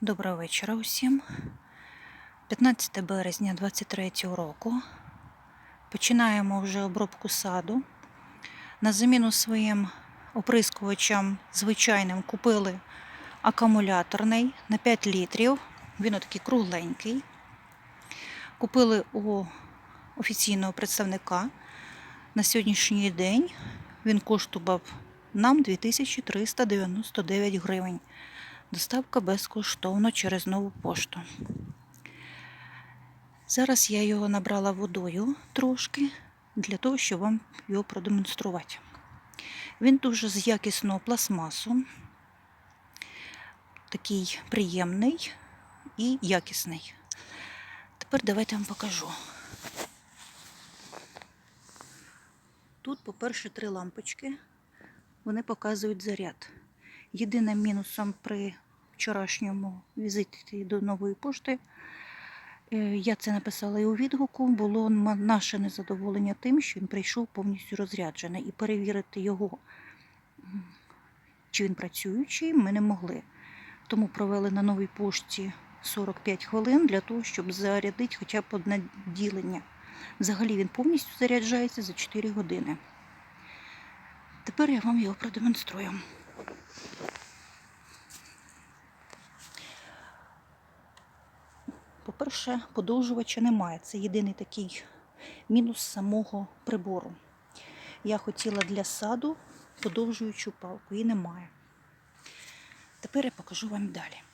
Доброго вечора усім. 15 березня 23 року. Починаємо вже обробку саду. На заміну своїм оприскувачам звичайним купили акумуляторний на 5 літрів. Він отакий кругленький. Купили у офіційного представника. На сьогоднішній день він коштував нам 2399 гривень. Доставка безкоштовно через нову пошту. Зараз я його набрала водою трошки для того, щоб вам його продемонструвати. Він дуже з якісного пластмасу, такий приємний і якісний. Тепер давайте вам покажу. Тут, по-перше, три лампочки. Вони показують заряд. Єдиним мінусом при вчорашньому візиті до нової пошти, е, я це написала і у відгуку, було наше незадоволення тим, що він прийшов повністю розряджений. І перевірити його, чи він працюючий, ми не могли. Тому провели на новій пошті 45 хвилин для того, щоб зарядити хоча б одне ділення. Взагалі він повністю заряджається за 4 години. Тепер я вам його продемонструю. По-перше, подовжувача немає. Це єдиний такий мінус самого прибору. Я хотіла для саду подовжуючу палку, її немає. Тепер я покажу вам далі.